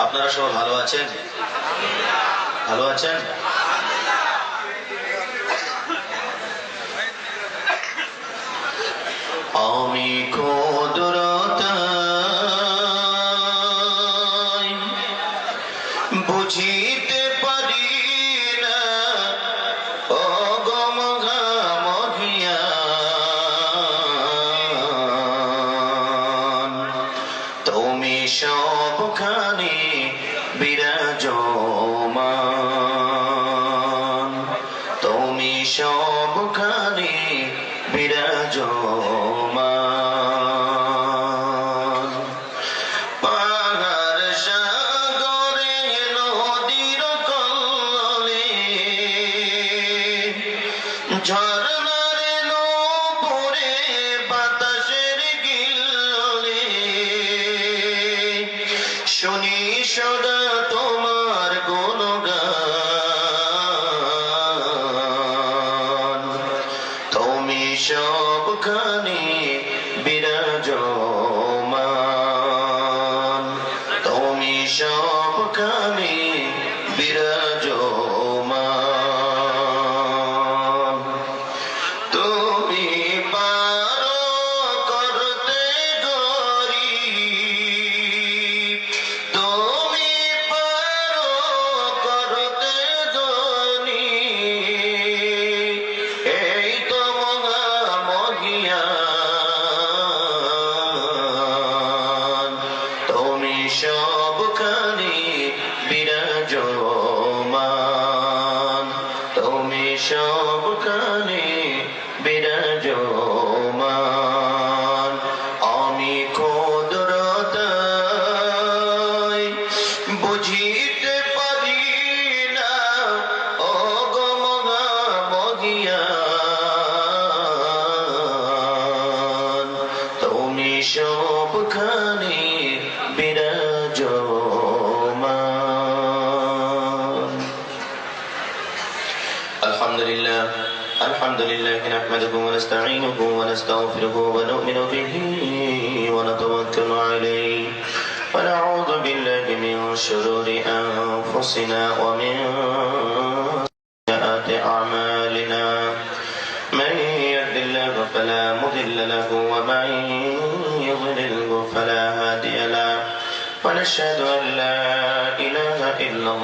আপনারা সবাই ভালো আছেন? ভালো আছেন? আমি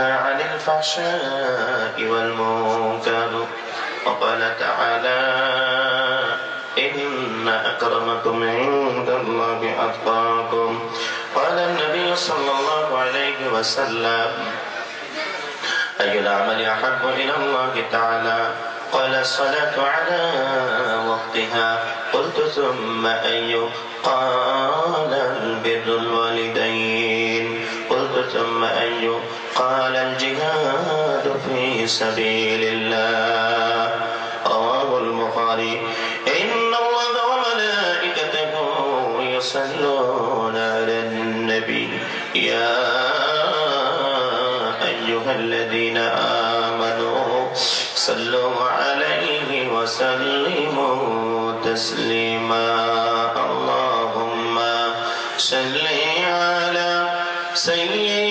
عن الفحشاء والمنكر وقال تعالى إن أكرمكم عند الله أتقاكم. قال النبي صلى الله عليه وسلم أي العمل أحب إلى الله تعالى؟ قال الصلاة على وقتها. قلت ثم أي قال البر الوالدين. سبيل الله. رواه البخاري. إن الله وملائكته يصلون على النبي. يا أيها الذين آمنوا صلوا عليه وسلموا تسليما. اللهم صل على سيدنا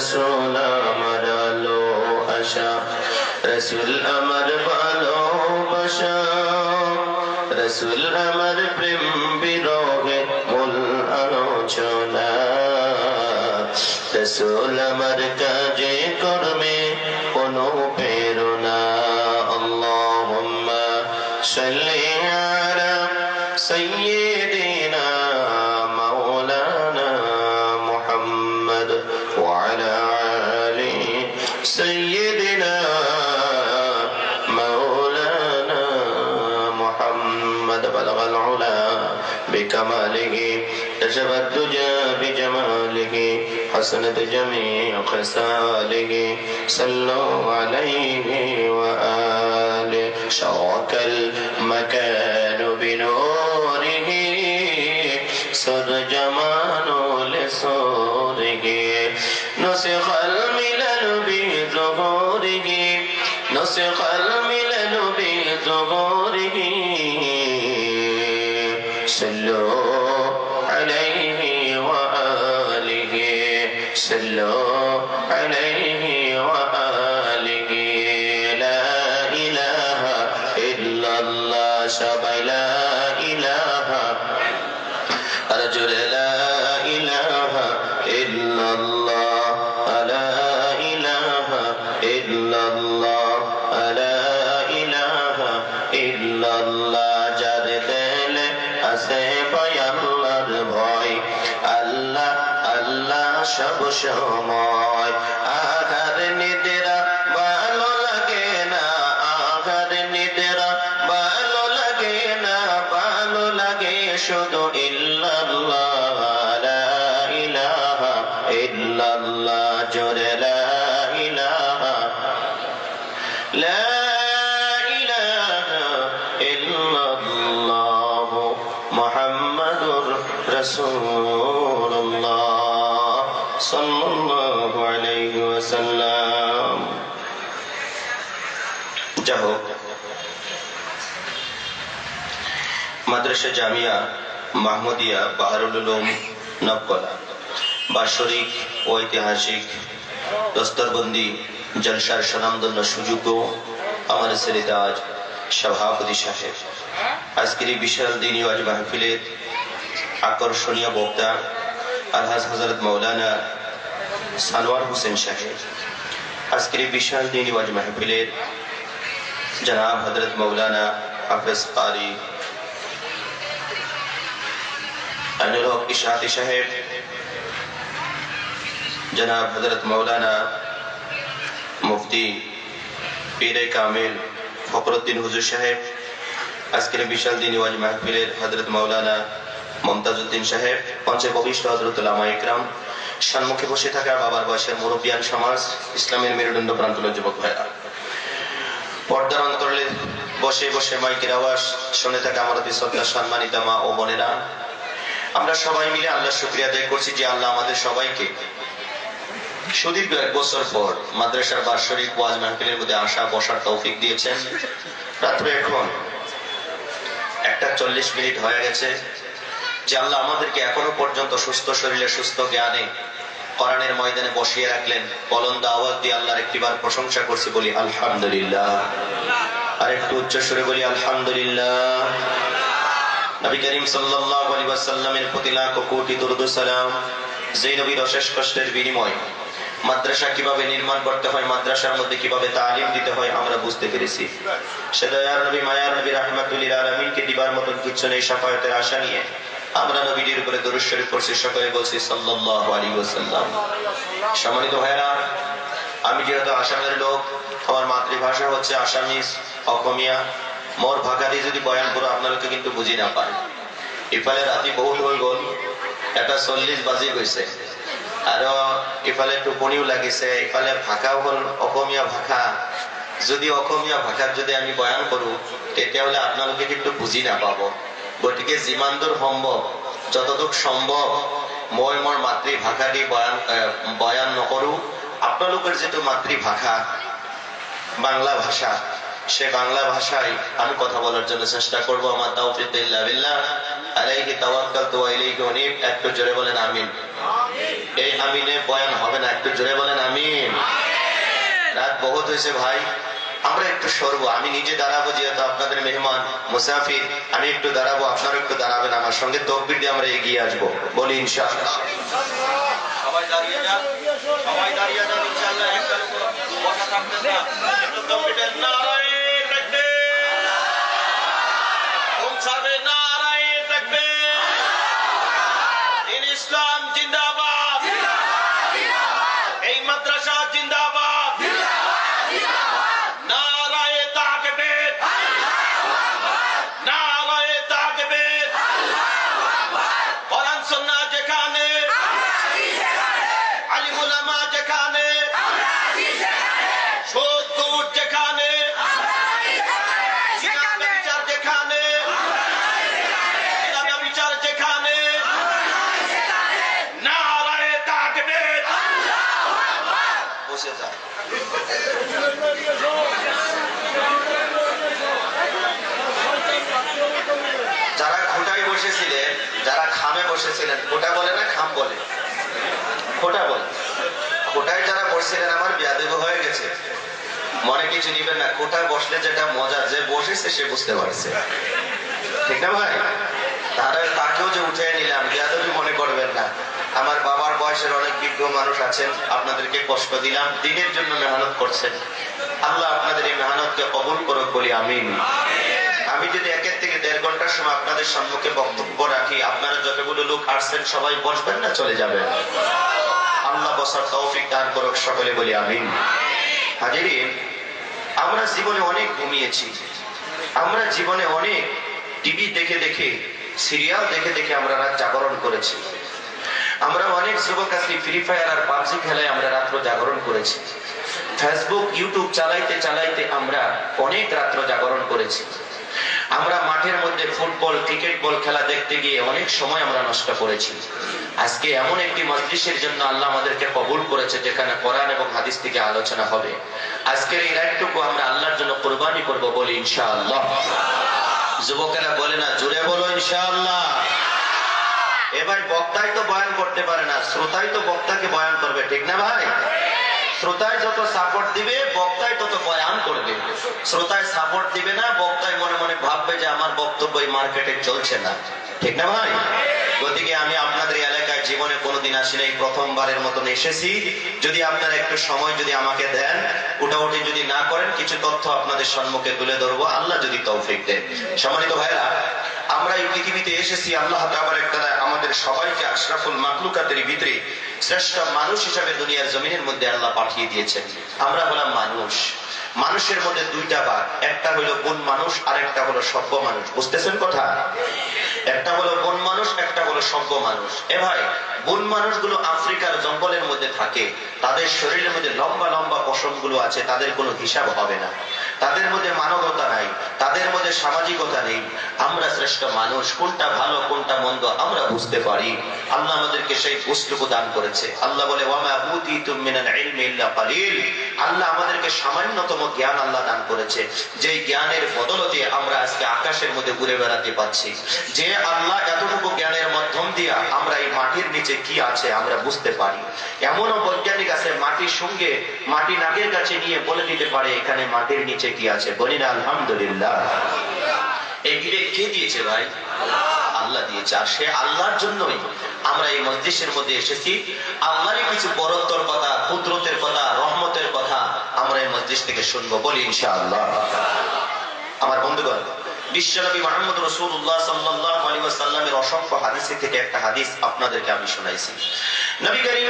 রাসূল আমার আলো আশা। রসুল আমার ভালোবাসা। রসুল আমার প্রেম বিরোগে মূল আলোচনা। রসুল আমার কাজে سر جمال لصوره نسخ الملل মাদ্রাসা জামিয়া, মাহমুদিয়া, বাহারুল উলুম, নবকলা, বাৎসরিক ও ঐতিহাসিক, দস্তরবন্দি, জলসার স্বনামধন্য সুযোগ্য আমার আজ সভাপতি সাহেব। আজকের এই বিশাল দিনী আজ মাহফিলের আকর্ষণীয় বক্তা আলহাজ হজরত মৌলানা সানোয়ার হোসেন সাহেব। আজকের এই বিশাল দিনী আজ মাহফিলের জনাব হজরত মৌলানা হাফেজ কারি আইনুল হক ইশাহাতি সাহেব জনাব হজরত মৌলানা মুফতি পীরে কামিল ফখরুদ্দিন হুজুর সাহেব, আজকের বিশাল দিন ওয়াজ মাহফিলের হজরত মৌলানা মমতাজউদ্দিন সাহেব হজরতুল্লাহ ইকরাম সম্মুখে বসে থাকা বাবার বয়সের মুরব্বিয়ান সমাজ, ইসলামের মেরুদণ্ড প্রান্তল যুবক ভাইরা। পর্দার অন্তরে বসে বসে মাইকের আওয়াজ, শুনে থাকা আমাদের শ্রদ্ধা সম্মানিতা মা ও বোনেরা আমরা সবাই মিলে আল্লাহ শুক্রিয়া আদায় করছি যে আল্লাহ আমাদের সবাইকে সুদীর্ঘ এক বছর পর মাদ্রাসার বার্ষরিক ওয়াজ মাহফিলের মধ্যে আসা, বসার তৌফিক দিয়েছেন। রাত্র এখন একটা চল্লিশ মিনিট হয়ে গেছে যে আল্লাহ আমাদেরকে এখনও পর্যন্ত সুস্থ শরীরে, সুস্থ জ্ঞানে, কোরআনের ময়দানে বসিয়ে রাখলেন। বলন্দ আওয়াজ দিয়ে আল্লাহর একটিবার প্রশংসা করছি, বলি আলহামদুলিল্লাহ। আর একটু উচ্চ সুরে বলি, আলহামদুলিল্লাহ। নবী করিম সাল্লাল্লাহু আলাইহি ওয়াসাল্লামের প্রতি লাখ কোটি দরুদ সালাম, যেই নবীর অশেষ কষ্টের বিনিময়, মাদ্রাসা কীভাবে নির্মাণ করতে হয়, মাদ্রাসার মধ্যে কীভাবে তালিম দিতে হয়, আমরা বুঝতে পেরেছি। নবী, মায়ার নবী রাহমাতুল্লিল দিবার নেই আশা নিয়ে আমরা নবীটির উপরে দরুদ শরীফ করছি সকলে বলছি সাল্লাল্লাহু আলাইহি ওয়াসাল্লাম। সম্মানিত ভাইরা আমি যেহেতু আসামের লোক, আমার মাতৃভাষা হচ্ছে আসামিস অসমীয়া। মোর দিয়ে যদি বয়ান করো, আপনালোকে কিন্তু বুঝি না পায়। ইফালে ৰাতি বহুত হৈ গ'ল, এটা চল্লিশ বাজি গৈছে। আৰু ইফালে টোপনিও লাগিছে, ইফালে ভাষাও হ'ল অসমীয়া ভাষা। যদি অসমীয়া ভাষাত যদি আমি বয়ান কৰো, তেতিয়াহ'লে আপোনালোকে কিন্তু বুজি নাপাব। গতিকে যিমান দূৰ সম্ভৱ যতদূৰ সম্ভৱ, মই মোৰ মাতৃভাষা দি বয়ান বয়ান নকৰো। আপোনালোকৰ যিটো মাতৃভাষা, বাংলা ভাষা সে বাংলা ভাষায় আমি কথা বলার জন্য চেষ্টা করব আমার তাওফিক ইল্লা বিল্লাহ। আলাইহি তাওয়াক্কালতু ওয়া ইলাইহি উনীব। একটু জোরে বলেন আমিন। এই আমিনে বয়ান হবে না একটু জোরে বলেন আমিন। রাত বহুত হয়েছে ভাই আমরা একটু সরবো। আমি নিজে দাঁড়াবো যেহেতু আপনাদের মেহমান মুসাফির আমি একটু দাঁড়াবো আপনারা একটু দাঁড়াবেন আমার সঙ্গে। তকবির দিয়ে আমরা এগিয়ে আসব। বলি ইনশাআল্লাহ। সবাই দাঁড়িয়ে যান সবাই দাঁড়িয়ে যান ইনশাআল্লাহ একটা লোক বসা থাকবেন না। একটু তকবিরের নারায়ে তাকবীর পৌঁছাবে নারায়ে তাকবীর দিন ইসলাম জিন্দাবাদ এই মাদ্রাসা জিন্দাবাদ নারায়ে তাকবীর নারায়ে তাকবীর কোরআন সুন্নাহ যেখানে আলিম উলামা যেখানে সুদ ঘুষ যেখানে জিনা ব্যভিচার যেখানে জিনা ব্যভিচার যেখানে নারায়ে তাকবীর বসে যান যারা খোটায় বসেছিলেন যারা খামে বসেছিলেন খোটা বলে না খাম বলে খোটা বলে বসছিলেন আমার বিয়াদেব হয়ে গেছে। মনে কিছু নিবেন না খোটায় বসলে যেটা মজা, যে বসেছে সে বুঝতে পারছে। ঠিক না ভাই? তাহলে তাকেও যে উঠে নিলাম বিয়াদবি মনে করবেন না। আমার বাবার বয়সের অনেক বিজ্ঞ মানুষ আছেন, আপনাদেরকে কষ্ট দিলাম, দিনের জন্য মেহনত করছেন। আল্লাহ আপনাদের এই মেহনতকে কবুল করুক বলি আমিন। আমি যদি একের থেকে দেড় ঘণ্টার সময় আপনাদের সম্মুখে বক্তব্য রাখি, আপনারা যতগুলো লোক আসছেন, সবাই বসবেন না, চলে যাবেন। আল্লাহ বসার তৌফিক দান করুক, সকলে বলি আমিন। হাজিরিন, আমরা জীবনে অনেক ঘুমিয়েছি। আমরা জীবনে অনেক টিভি দেখে দেখে, সিরিয়াল দেখে দেখে আমরা রাত জাগরণ করেছি। আমরা অনেক যুবক আছি ফ্রি ফায়ার আর পাবজি খেলায় আমরা রাত্র জাগরণ করেছি। ফেসবুক ইউটিউব চালাইতে চালাইতে আমরা অনেক রাত্র জাগরণ করেছি। আমরা মাঠের মধ্যে ফুটবল, ক্রিকেট বল খেলা দেখতে গিয়ে অনেক সময় আমরা নষ্ট করেছি। আজকে এমন একটি মজলিসের জন্য আল্লাহ আমাদেরকে কবুল করেছে, যেখানে কোরআন এবং হাদিস থেকে আলোচনা হবে। আজকের এই রাতটুকু আমরা আল্লাহর জন্য কোরবানি করব বলি ইনশাআল্লাহ। যুবকেরা বলে না জুড়ে বলো ইনশাআল্লাহ। এবার বক্তাই তো বয়ান করতে পারে না শ্রোতাই তো বক্তাকে বয়ান করবে, ঠিক না ভাই? শ্রোতায় যত সাপোর্ট দিবে, বক্তায় তত বয়ান করবে। শ্রোতায় সাপোর্ট দিবে না, বক্তায় মনে মনে ভাববে যে আমার বক্তব্য এই মার্কেটে চলছে না। ঠিক না ভাই? গতিকে আমি আপনাদের এই জীবনে কোনোদিন আসি নাই, প্রথমবারের মতন এসেছি। যদি আপনারা একটু সময় যদি আমাকে দেন, উঠাউঠি যদি না করেন, কিছু তথ্য আপনাদের সম্মুখে তুলে ধরবো। আল্লাহ যদি তৌফিক দেন। সম্মানিত ভাইরা আমরা এই পৃথিবীতে এসেছি, আল্লাহ তাবারক তাআলা আমাদের সবাইকে আশরাফুল মাকলুকাতের ভিতরে শ্রেষ্ঠ মানুষ হিসাবে দুনিয়ার জমিনের মধ্যে আল্লাহ পাঠিয়ে দিয়েছেন। আমরা হলাম মানুষ। মানুষের মধ্যে দুইটা ভাগ একটা হলো বন মানুষ, আর একটা হলো সভ্য মানুষ। বুঝতেছেন কথা? একটা হলো বন মানুষ, একটা হলো সভ্য মানুষ। এ ভাই বন মানুষগুলো আফ্রিকার জঙ্গলের মধ্যে থাকে, তাদের শরীরের মধ্যে লম্বা লম্বা পশমগুলো আছে, তাদের কোনো হিসাব হবে না। তাদের মধ্যে মানবতা নাই, তাদের মধ্যে সামাজিকতা নেই। আমরা শ্রেষ্ঠ মানুষ, কোনটা ভালো, কোনটা মন্দ, আমরা বুঝতে পারি। আল্লাহ আমাদেরকে সেই বস্তুটুকু দান করেছে। আল্লাহ বলে আল্লাহ আমাদেরকে সামান্যতম জ্ঞান আল্লাহ দান করেছে। যে জ্ঞানের বদলতে আমরা আজকে আকাশের মধ্যে ঘুরে বেড়াতে পাচ্ছি যে আল্লাহ এতটুকু জ্ঞানের মাধ্যম দিয়া আমরা এই মাটির নিচে কি আছে আমরা বুঝতে পারি। এমনও বৈজ্ঞানিক আছে, মাটির সঙ্গে মাটি নাকের কাছে নিয়ে বলে দিতে পারে, এখানে মাটির নিচে কি আছে? বলি না, আলহামদুলিল্লাহ। এই বিবেক কে দিয়েছে ভাই? আল্লাহ দিয়েছে। আর সে আল্লাহর জন্যই আমরা এই মসজিদের মধ্যে এসেছি। আল্লাহরই কিছু বরত্বর কথা, কুদরতের কথা, রহমতের কথা আমরা এই মসজিদ থেকে শুনব, বলি ইনশাআল্লাহ। আমার বন্ধুগণ বিশ্বনবী মোহাম্মদ রসুল্লাহ আলাইহি ওয়াসাল্লামের অসংখ্য হাদিসে থেকে একটা হাদিস আপনাদেরকে আমি শোনাইছি। নবী করিম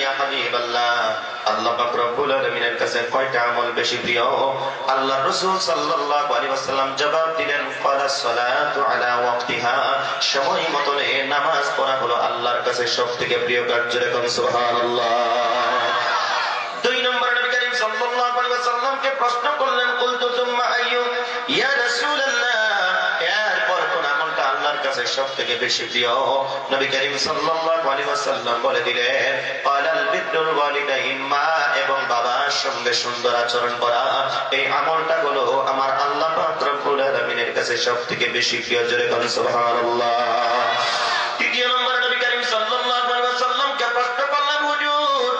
ইয়া হাবিবাল্লাহ, আল্লাহ জবাব দিলেন আলা সময় মতো নামাজ পড়া হলো আল্লাহর কাছে সবথেকে প্রিয় কার্য রেখুন সুবহানাল্লাহ দুই নম্বর নবী করিম সাল্লাল্লাহু আলাইহি ওয়াসাল্লামকে প্রশ্ন করলেন, কুলতু তুম্মা আইয়ু? ইয়া রাসূলুল্লাহ। এরপর কোন আমলটা আল্লাহর কাছে সবথেকে বেশি প্রিয়? নবী করিম সাল্লাল্লাহু আলাইহি ওয়াসাল্লাম বলে দিলেন ক্বালাল বিররুল ওয়ালিদাইন মা, এবং বাবার সঙ্গে সুন্দর আচরণ করা। এই আমলটা হলো আমার আল্লাহ পাক রব্বুল আলামিনের কাছে সবথেকে বেশি প্রিয়। জোরে কোন সুবহানাল্লাহ। তৃতীয় নম্বরে নবী করিম সাল্লাল্লাহু আলাইহি ওয়াসাল্লামকে প্রশ্ন করলেন, হুজুর,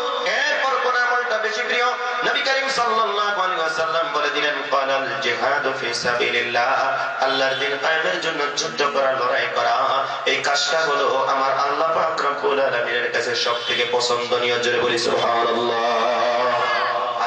এরপর কোন আমলটা বেশি প্রিয়? নবী করিম সাল্লাল্লাহু ওয়াসাল্লাম বলে দিলেন জিহাদু ফি সাবিলিল্লাহ, আল্লাহর দিন কায়েমের জন্য যুদ্ধ করা লড়াই করা। এই কাজটা হলো আমার আল্লাহ পাক রব্বুল আলামিনের কাছে সবথেকে পছন্দনীয়, জোরে বলি সুবহানাল্লাহ।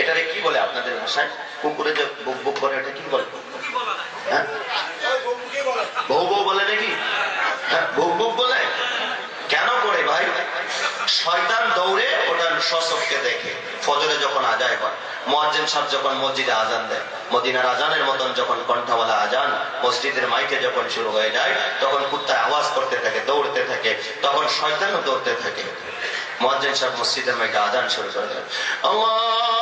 এটারে কি বলে আপনাদের ভাষায়? কুকুরে যে বুক বুক করে এটা কি বলে? হ্যাঁ? বউ বউ বলে নাকি? হ্যাঁ বুক বলে? কেন করে ভাই? শয়তান দৌড়ে ওটা শশককে দেখে। ফজরে যখন আজায় হয়, মুয়াজ্জিন সাহেব যখন মসজিদে আজান দেয়, মদিনার আজানের মতন যখন কণ্ঠাওয়ালা আজান মসজিদের মাইকে যখন শুরু হয়ে যায়, তখন কুত্তা আওয়াজ করতে থাকে, দৌড়তে থাকে, তখন শয়তানও দৌড়তে থাকে। মুয়াজ্জিন সাহেব মসজিদের মাইকে আজান শুরু করে দেয়। আল্লাহু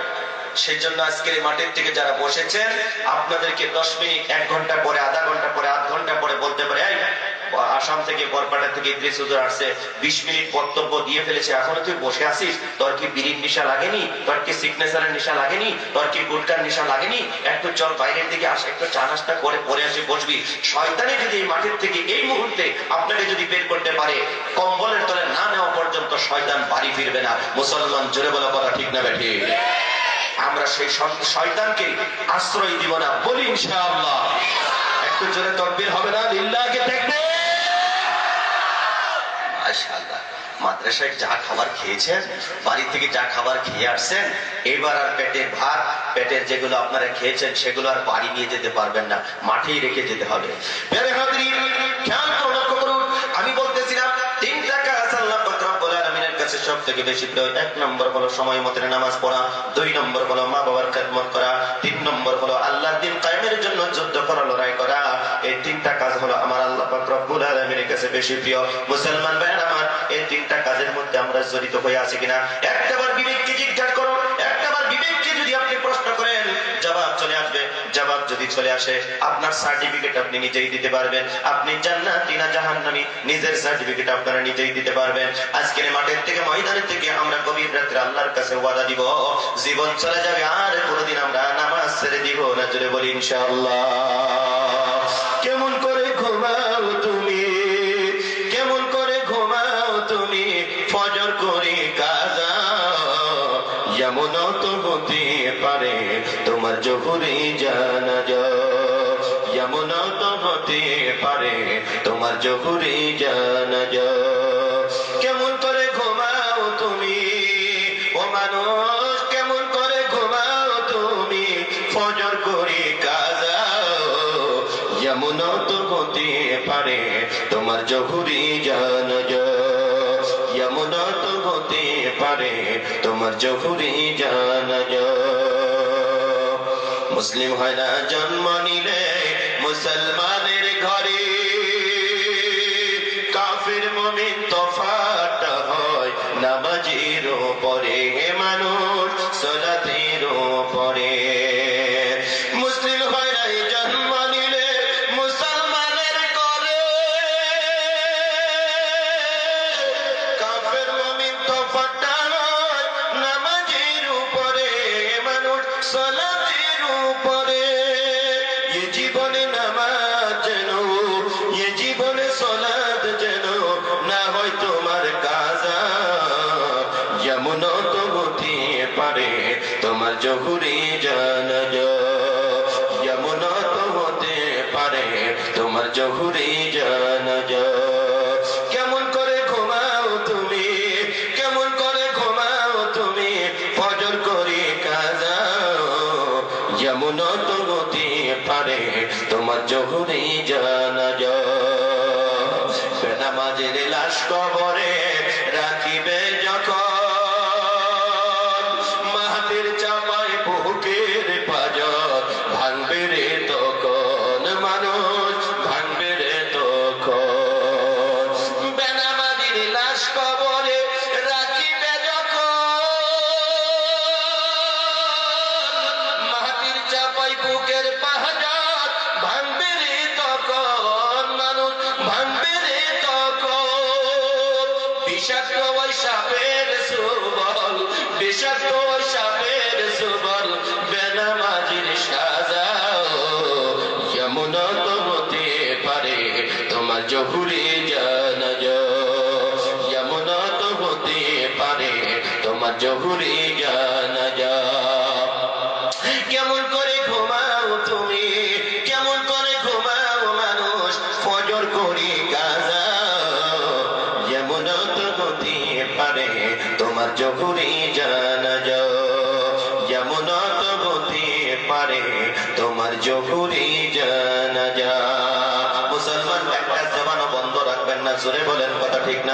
সেই জন্য আজকের এই মাঠের থেকে যারা বসেছেন, আপনাদেরকে দশ মিনিট, এক ঘণ্টা পরে, আধা ঘণ্টা পরে, আধ ঘণ্টা পরে বলতে পারে আসাম থেকে বরপাটা থেকে ইদ্রিস হুজুর আসছে, বিশ মিনিট বক্তব্য দিয়ে ফেলেছে, এখনও তুই বসে আছিস? তোর কি বিড়ির নেশা লাগেনি? তোর কি সিগনেচারের নেশা লাগেনি? তোর কি গুটকার নেশা লাগেনি? একটু চল বাইরের দিকে আস, একটু চা নাস্তা করে পরে আসি, বসবি। শয়তানি যদি এই মাঠের থেকে এই মুহূর্তে আপনাকে যদি বের করতে পারে, কম্বলের তলে না নেওয়া পর্যন্ত শয়তান বাড়ি ফিরবে না। মুসলমান জোরে বলা কথা ঠিক না, বেঠি? আমরা সেই শয়তানকে আশ্রয় দিব না। বলি ইনশাআল্লাহ। একটু জোরে তকবীর হবে না? লিল্লাহকে দেখবে মাশাআল্লাহ। মাদ্রাসায় যা খাবার খেয়েছেন, বাড়ি থেকে যা খাবার খেয়ে আসছেন, এবার আর পেটের ভাত, পেটের যেগুলো আপনারা খেয়েছেন, সেগুলো আর বাড়ি নিয়ে যেতে পারবেন না। মাঠেই রেখে যেতে হবে। খেয়াল সব থেকে বেশি প্রিয়, এক নম্বর হলো সময় মতো নামাজ পড়া, দুই নম্বর হলো মা বাবার খেদমত করা, তিন নম্বর হলো আল্লাহ দিন কায়েমের জন্য যুদ্ধ করা, লড়াই করা। এই তিনটা কাজ হলো আমার আল্লাহ রব্বুল আলমীর কাছে বেশি প্রিয়। মুসলমান ভাইয়ের আমার, এই তিনটা কাজের মধ্যে আমরা জড়িত হয়ে আছি কিনা? একটাবার বিবেককে জিজ্ঞাসা করো চলে আসে, আপনার সার্টিফিকেট আপনি নিজেই দিতে পারবেন। আপনি জান্নাতি না জাহান্নামী, নিজের সার্টিফিকেট আপনারা নিজেই দিতে পারবেন। আজকের মাঠের থেকে, ময়দানের থেকে আমরা গভীর রাত্রে আল্লাহর কাছে ওয়াদা দিব। জীবন চলে যাবে, আর কোনোদিন আমরা নামাজ ছেড়ে দিব না, জোরে বলি ইনশাআল্লাহ। কেমন করে জহুরি জানা যমুনা তো হতে পারে, তোমার জহুরি জানা কেমন করে ঘুমাও তুমি? ও মানুষ, কেমন করে ঘুমাও তুমি? ফজর করে কাজাও, যমুনা তো হতে পারে, তোমার জোহরে জানা যমুনা তো হতে পারে, তোমার জোহরে জান মুসলিম হয় না জন্ম নিলে মুসলমানের ঘরে। কাফের মমিন তফাট হয় নামাজের পরে পারে তোমার যখনই জানা যেমন তো হতে পারে তোমার যখনই জানা মুসলমান একটা জমানো বন্ধ রাখবেন না জোরে বলেন কথা ঠিক না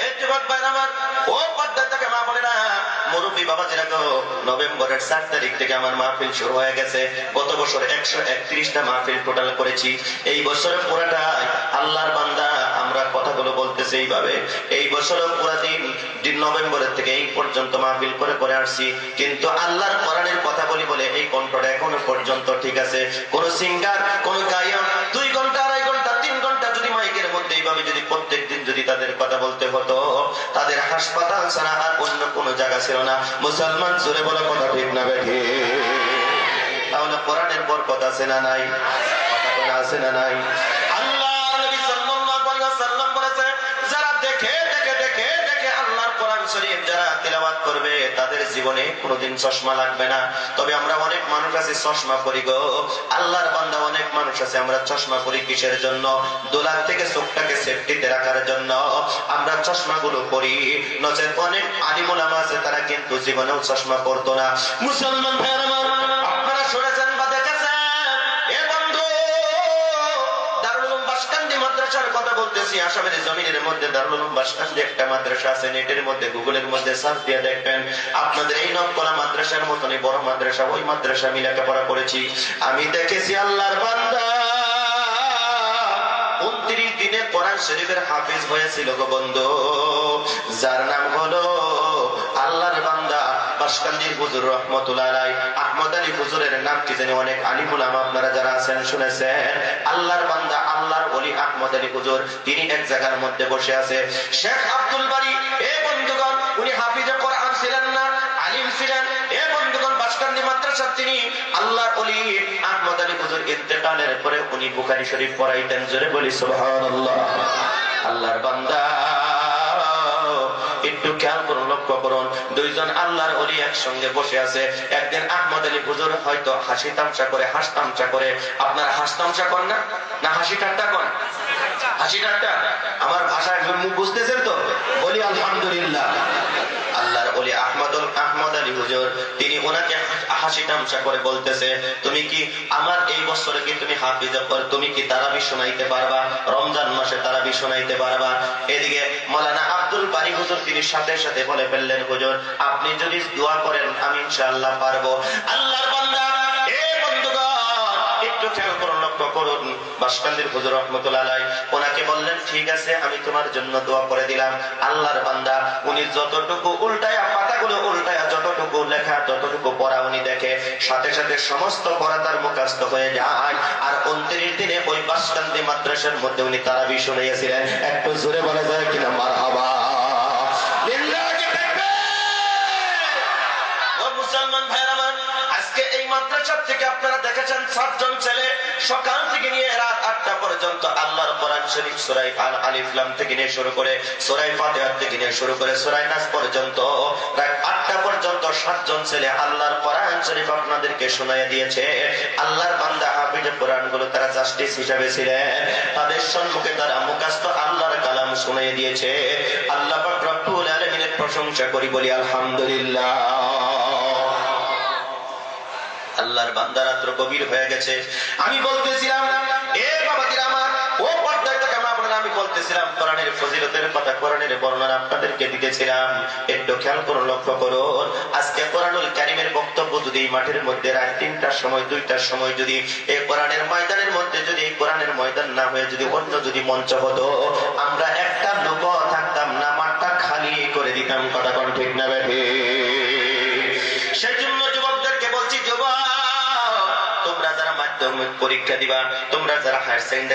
এই যুবক ভাই আমার, থেকে মা বলে না, মুরব্বী বাবা নভেম্বরের চার তারিখ থেকে আমার মাহফিল শুরু হয়ে গেছে। গত বছর একশো একত্রিশটা মাহফিল টোটাল করেছি। এই বছরের পুরাটাই আল্লাহর বান্দা আমরা কথাগুলো বলতেছি এইভাবে। এই বছরও পুরা দিন নভেম্বরের থেকে এই পর্যন্ত মাহফিল করে করে আসছি। কিন্তু আল্লাহর কোরআনের কথা বলি বলে এই কণ্ঠটা এখনও পর্যন্ত ঠিক আছে। কোন সিঙ্গার কোন গায়ক দুই ঘণ্টা এইভাবে যদি প্রত্যেক দিন যদি তাদের কথা বলতে হতো, তাদের হাসপাতাল ছাড়া আর অন্য কোনো জায়গা ছিল না। মুসলমান জোরে বলে কথা ঠিক না বেঠে তাহলে কোরআনের বরকত আছে না নাই? কথা আছে না নাই? আল্লাহ নবী সাল্লাল্লাহু আলাইহি ওয়াসাল্লাম বলেছে যারা দেখে দেখে দেখে আল্লাহর কোরআন শরীফ যারা তেলাওয়াত করবে, তাদের জীবনে কোনোদিন চশমা লাগবে না। তবে আমরা অনেক মানুষ আছে, চশমা করি গো। আল্লাহর বান্দা অনেক মানুষ আছে, আমরা চশমা করি কিসের জন্য? দোলার থেকে চোখটাকে সেফটিতে রাখার জন্য। আমরা চশমা গুলো করি নচেত অনেক আলিমুল আছে, তারা কিন্তু জীবনেও চশমা পরতো না। মুসলমান আপনারা শুনেছেন মাদ্রাসার কথা বলতেছি, আসামের জমিনের মধ্যে দারুল বাসকান্দি একটা মাদ্রাসা আছে, নেটের মধ্যে, গুগলের মধ্যে সার্চ দিয়ে দেখবেন, আপনাদের এই নবকলা মাদ্রাসার মতনই বড় মাদ্রাসা, ওই মাদ্রাসা আমি লেখাপড়া করেছি। আমি দেখেছি আল্লাহর বান্দা। উনত্রিশ দিনে কোরআন শরীফের হাফিজ হয়েছিল গো বন্ধু, যার নাম হলো বাসকান্দির হুজুর রহমতুল্লাহ আহমদ আলী হুজুরের নাম কি জানি অনেক আলিমুল আমা আপনারা যারা আছেন শুনেছেন। আল্লাহর বান্দা, আল্লাহর অলি আহমদ আলী হুজুর, তিনি এক জায়গার মধ্যে বসে আছে। শেখ আব্দুল বাড়ি এ বন্ধুগণ, উনি হাফিজে কোরআন ছিলেন না, আলিম ছিলেন। এ বন্ধুগণ বাসকান্দি মাদ্রাসার তিনি আল্লাহর অলি আহমদ আলী হুজুর ইন্তেকালের পরে উনি বুখারী শরীফ পড়াইতেন, জোরে বলি সুবহানাল্লাহ। আল্লাহর বান্দা। একটু খেয়াল করুন, লক্ষ্য করুন, দুইজন আল্লাহর অলি একসঙ্গে বসে আছে। একদিন আহমদ আলী হুজুর হয়তো হাসি তামসা করে, হাস তামসা করে। আপনার হাস তামসা কর না? না, হাসি ঠাট্টা কর হাসি ঠাট্টা? আমার ভাষা একজন মুখ বুঝতেছেন তো? বলি, আলহামদুলিল্লাহ। আহমদুল আহমদ আলী হুজুর, তিনি ওনাকে হাসি করে বলতেছে, তুমি কি আমার এই বছরে কি তুমি তুমি কি তারাবি শোনাইতে পারবা? রমজান মাসে তারাবি শোনাইতে পারবা? এদিকে আব্দুল বারি হুজুর তিনি সাথে সাথে বলে ফেললেন, হুজুর, আপনি যদি দোয়া করেন, আমি ইনশাআল্লাহ পারব। আল্লাহর বান্দা, এ বন্ধুগণ, একটু খেয়াল করুন। বাসকান্দির হুজুর রহমতুল্লাহ ওনাকে বললেন, ঠিক আছে, আমি তোমার জন্য দোয়া করে দিলাম। আল্লাহর বান্দা, উনি যতটুকু উল্টায়া পাতাগুলো উল্টায়া, যতটুকু লেখা পড়া উনি দেখে, সাথে সাথে সমস্ত পড়া তার মুখাস্ত হয়ে যায়। আর উনত্রিশ দিনে ওই বাসকান্দি মাদ্রাসার মধ্যে উনি তারা শুনিয়েছিলেন একটু জোরে বলা যায় কিনা? মার হাবা আজকে এই মাদ্রাসা থেকে আপনারা দেখেছেন সাতজন ছেলে সকাল থেকে নিয়ে রাত আটটা পর্যন্ত আল্লাহর কোরআন শরীফ সুরাই আল আলিফলাম থেকে নিয়ে শুরু করে সুরাই ফাতিহা থেকে নিয়ে শুরু করে সুরাই নাস পর্যন্ত রাত আটটা পর্যন্ত সাতজন ছেলে আল্লাহর কোরআন শরীফ আপনাদেরকে শোনাইয়া দিয়েছে। আল্লাহর বান্দা হাফিজ কোরআনগুলো তারা জাস্টিস হিসাবে ছিলেন। তাদের সম্মুখে তারা মুখাস্ত আল্লাহর কালাম শুনাইয়া দিয়েছে। আল্লাহ রব্বুল আলামিনের প্রশংসা করি বলি, আলহামদুলিল্লাহ। আল্লাহর বান্দা রাত্র গভীর হয়ে গেছে। আমি বলতেছিলাম, এ বাবাজির আমার, ও তিনটার সময়, দুইটার সময় যদি এই ময়দানের মধ্যে যদি এই কোরআনের ময়দান না হয়ে যদি অন্য যদি মঞ্চ আমরা একটা লোক থাকতাম, না মাঠটা খালি করে দিতাম। পরীক্ষা দিবা। তোমরা যারা হায়ার সেকেন্ডারি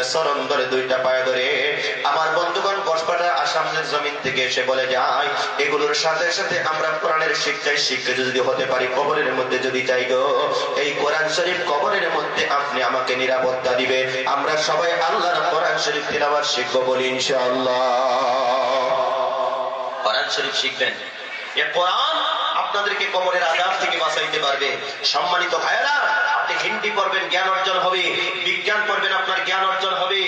দুইটা চরণ ধরে দুইটা পায়ে ধরে আমার বন্ধুগণ বসপাটা আসামের জমিন থেকে এসে বলে যায়, এগুলোর সাথে সাথে আমরা কোরআনের শিক্ষায় শিক্ষিত যদি হতে পারি, কবরের মধ্যে যদি যাই গো, এই কোরআন শরীফ কবরের মধ্যে আপনি আমাকে নিরাপত্তা দিবে। আমরা সবাই আল্লাহর কোরআন শরীফ তিলাবার শিখব বলি ইনশাআল্লাহ। কোরআন শরীফ শিখবেন? এ কোরআন আপনাদেরকে কবরের আজাব থেকে বাঁচাইতে পারবে। সম্মানিত ভাইয়েরা, আপনি হিন্দি পড়বেন, জ্ঞান অর্জন হবে। বিজ্ঞান পড়বেন, আপনার জ্ঞান অর্জন হবে।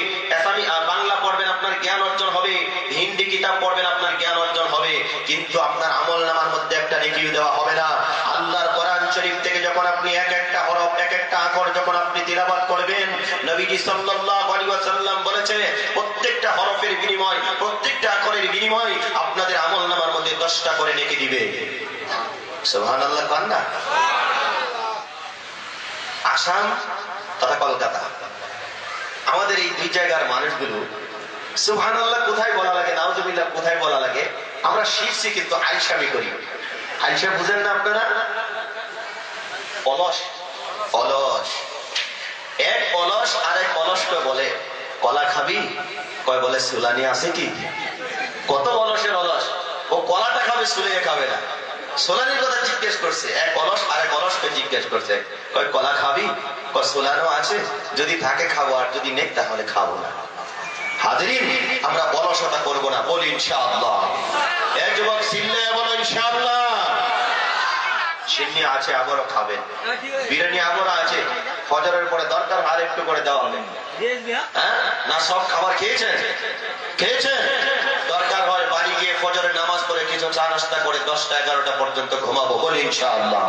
বাংলা পড়বেন, আপনার জ্ঞান অর্জন হবে। হিন্দি কিতাব পড়বেন, আপনার জ্ঞান অর্জন হবে। কিন্তু আপনার আমল নামার মধ্যে একটা নেকিও দেওয়া হবে না। আল্লাহর কোরআন শরীফ থেকে যখন আপনি এক একটা হরফ, এক একটা আখর যখন আপনি তিলাবাত করবেন, নবীজি ওয়াসাল্লাম বলেছে প্রত্যেকটা হরফের বিনিময়, প্রত্যেকটা আখরের বিনিময় মধ্যে দশটা করে নেকি দিবে। সুবহানাল্লাহ, কান না? আসাম তথা কলকাতা। আমাদের এই দুই জায়গার মানুষগুলো, সুবহানাল্লাহ কোথায় বলা লাগে, নাউজুবিল্লাহ কোথায় বলা লাগে, আমরা শিখছি কিন্তু আইসামি করি। আইসা বুঝেন না আপনারা? অলস অলস। এক অলস আর এক অলসকে বলে, কলা খাবি? কয় বলে, সুলানি আছে কি? কত অলসের অলস? ও কলাটা খাবে সুলিয়ে খাবে না। সোলানির কথা জিজ্ঞেস করছে এক অলস আর এক অলসকে জিজ্ঞেস করছে কয় কলা খাবি? কয় সোলানো আছে যদি থাকে খাব আর যদি নেই তাহলে খাব না। হাজরিন আমরা অলসতা করব না বলি ইনশাআল্লাহ। এক যুবক সিল্লে বলো ইনশাআল্লাহ। সিন্নি আছে আবারও খাবেন বিরিয়ানি আবারও আছে। ফজরের পরে দরকার আর একটু করে দেওয়া হবে। হ্যাঁ? না সব খাবার খেয়েছেন? খেয়েছেন দরকার হয় বাড়ি গিয়ে পড়ে কিছু চা নাস্তা করে দশটা এগারোটা পর্যন্ত ঘুমাবো? বলি ইনশাআল্লাহ।